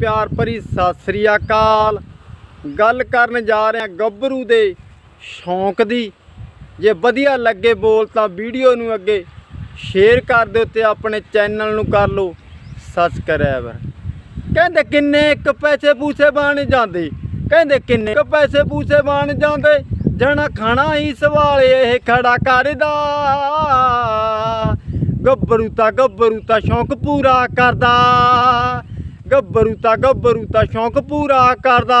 ਪਿਆਰ ਭਰੀ ਸਤਿ ਸ੍ਰੀ ਅਕਾਲ। ਗੱਲ ਕਰਨ ਜਾ ਰਹੇ ਹਾਂ ਗੱਭਰੂ ਦੇ ਸ਼ੌਂਕ ਦੀ। ਜੇ ਵਧੀਆ ਲੱਗੇ ਬੋਲ ਤਾਂ ਵੀਡੀਓ ਨੂੰ ਅੱਗੇ ਸ਼ੇਅਰ ਕਰ ਦਿਓ ਤੇ ਆਪਣੇ ਚੈਨਲ ਨੂੰ ਕਰ ਲਓ ਸਬਸਕ੍ਰਾਈਬ ਕਹਿੰਦੇ ਕਿੰਨੇ ਇੱਕ ਪੈਸੇ ਪੂਸੇ ਬਣ ਜਾਂਦੇ? ਕਹਿੰਦੇ ਕਿੰਨੇ ਕੁ ਪੈਸੇ ਪੂਸੇ ਬਣ ਜਾਂਦੇ? ਜਣਾ ਖਾਣਾ ਹੀ ਸਵਾਲ, ਇਹ ਖੜਾ ਕਰਦਾ। ਗੱਭਰੂ ਤਾਂ ਗੱਭਰੂ ਤਾਂ ਸ਼ੌਂਕ ਪੂਰਾ ਕਰਦਾ। ਗੱਭਰੂ ਤਾਂ ਗੱਭਰੂ ਤਾਂ ਸ਼ੌਂਕ ਪੂਰਾ ਕਰਦਾ।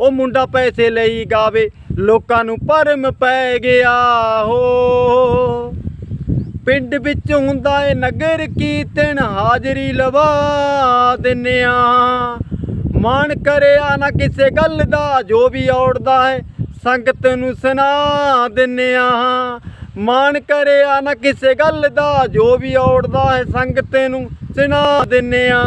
ਉਹ ਮੁੰਡਾ ਪੈਸੇ ਲਈ ਗਾਵੇ, ਲੋਕਾਂ ਨੂੰ ਭਰਮ ਪੈ ਗਿਆ। ਹੋ, ਪਿੰਡ ਵਿੱਚ ਹੁੰਦਾ ਏ ਨਗਰ ਕੀਰਤਨ, ਹਾਜ਼ਰੀ ਲਵਾ ਦਿੰਨੇ ਆ। ਮਾਣ ਕਰਿਆ ਨਾ ਕਿਸੇ ਗੱਲ ਦਾ, ਜੋ ਵੀ ਔੜਦਾ ਹੈ, ਸੰਗਤ ਨੂੰ ਸੁਣਾ ਦਿੰਨੇ ਆ ਮਾਣ ਕਰਿਆ ਨਾ ਕਿਸੇ ਗੱਲ ਦਾ, ਜੋ ਵੀ ਔੜਦਾ ਹੈ ਸੰਗਤ ਨੂੰ ਸੁਣਾ ਦਿੰਨੇ ਆ।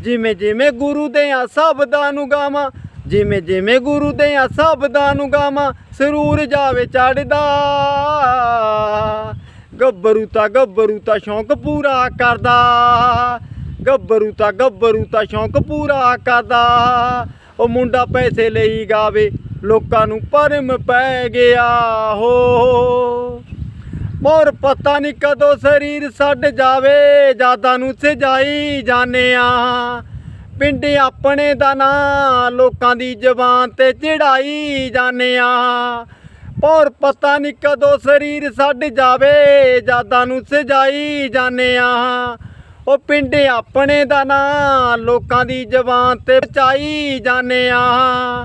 ਜਿਵੇਂ ਜਿਵੇਂ ਗੁਰੂ ਦੇ ਆ ਸ਼ਬਦਾਂ ਨੂੰ ਗਾਵਾਂ ਜਿਵੇਂ ਜਿਵੇਂ ਗੁਰੂ ਦੇ ਆ ਸ਼ਬਦਾਂ ਨੂੰ ਗਾਵਾਂ ਸਰੂਰ ਜਾਵੇ ਚੜਦਾ ਗੱਭਰੂ ਤਾਂ ਗੱਭਰੂ ਤਾਂ ਸ਼ੌਂਕ ਪੂਰਾ ਕਰਦਾ। ਗੱਭਰੂ ਤਾਂ ਗੱਭਰੂ ਤਾਂ ਸ਼ੌਂਕ ਪੂਰਾ ਕਰਦਾ। ਉਹ ਮੁੰਡਾ ਪੈਸੇ ਲਈ ਗਾਵੇ ਲੋਕਾਂ ਨੂੰ ਭਰਮ ਪੈ ਗਿਆ, ਹੋ ਮੋਰ ਪਤਾ ਨਹੀਂ ਕਦੋਂ ਸਰੀਰ ਛੱਡ ਜਾਵੇ ਜਾਦਾਂ ਨੂੰ ਸਜਾਈ ਜਾਣੇ ਆ ਪਿੰਡ ਆਪਣੇ ਦਾ ਨਾਂ, ਲੋਕਾਂ ਦੀ ਜ਼ਬਾਨ ਤੇ ਚੜਾਈ ਜਾਣੇ ਆ ਪਰ ਪਤਾ ਨਹੀਂ ਕਦੋਂ ਸਰੀਰ ਛੱਡ ਜਾਵੇ ਜਾਦਾਂ ਨੂੰ ਸਜਾਈ ਜਾਣੇ ਆ ਉਹ ਪਿੰਡ ਆਪਣੇ ਦਾ ਨਾਂ, ਲੋਕਾਂ ਦੀ ਜ਼ਬਾਨ ਤੇ ਪਚਾਈ ਜਾਣੇ ਆ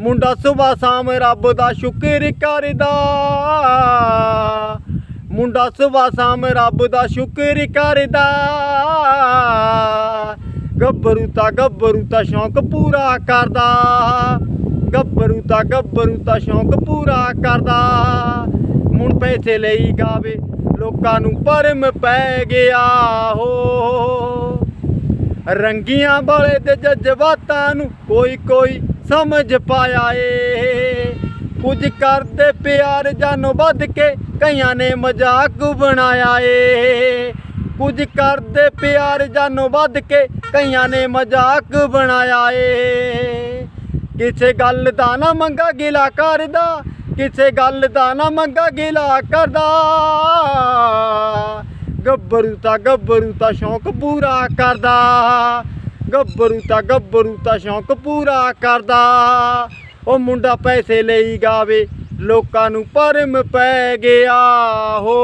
ਮੁੰਡਾ ਸੁਬਾ ਸ਼ਾਮ ਰੱਬ ਦਾ ਸ਼ੁਕਰ ਕਰਦਾ। ਮੁੰਡਾ ਸੁਬਾ ਸ਼ਾਮ ਰੱਬ ਦਾ ਸ਼ੁਕਰ ਕਰਦਾ। ਗੱਭਰੂ ਤਾਂ ਗੱਭਰੂ ਤਾਂ ਸ਼ੌਂਕ ਪੂਰਾ ਕਰਦਾ। ਗੱਭਰੂ ਤਾਂ ਗੱਭਰੂ ਤਾਂ ਸ਼ੌਂਕ ਪੂਰਾ ਕਰਦਾ। ਮੁੰਡ ਪੈਸੇ ਲਈ ਗਾਵੇ, ਲੋਕਾਂ ਨੂੰ ਭਰਮ ਪੈ ਗਿਆ। ਹੋ ਰੰਗੀਆਂ ਵਾਲੇ ਤੇ ਜਜ਼ਬਾਤਾਂ ਨੂੰ ਕੋਈ ਕੋਈ ਸਮਝ ਪਾਇਆ ਏ। ਕੁਝ ਕਰਦੇ ਪਿਆਰ ਜਾਨੋਂ ਵੱਧ ਕੇ ਕਈਆਂ ਨੇ ਮਜ਼ਾਕ ਬਣਾਇਆ ਏ। ਕੁਝ ਕਰਦੇ ਪਿਆਰ ਜਾਨੋਂ ਵੱਧ ਕੇ ਕਈਆਂ ਨੇ ਮਜ਼ਾਕ ਬਣਾਇਆ ਏ। ਕਿਸੇ ਗੱਲ ਦਾ ਨਾ ਮੰਗਾ ਗਿਲਾ ਕਰਦਾ, ਕਿਸੇ ਗੱਲ ਦਾ ਨਾ ਮੰਗਾ ਗਿਲਾ ਕਰਦਾ। ਗੱਭਰੂ ਤਾਂ ਗੱਭਰੂ ਤਾਂ ਸ਼ੌਂਕ ਪੂਰਾ ਕਰਦਾ। ਗੱਭਰੂ ਤਾਂ ਗੱਭਰੂ ਤਾਂ ਸ਼ੌਂਕ ਪੂਰਾ ਕਰਦਾ। ਉਹ ਮੁੰਡਾ ਪੈਸੇ ਲਈ ਗਾਵੇ, ਲੋਕਾਂ ਨੂੰ ਭਰਮ ਪੈ ਗਿਆ ਹੋ।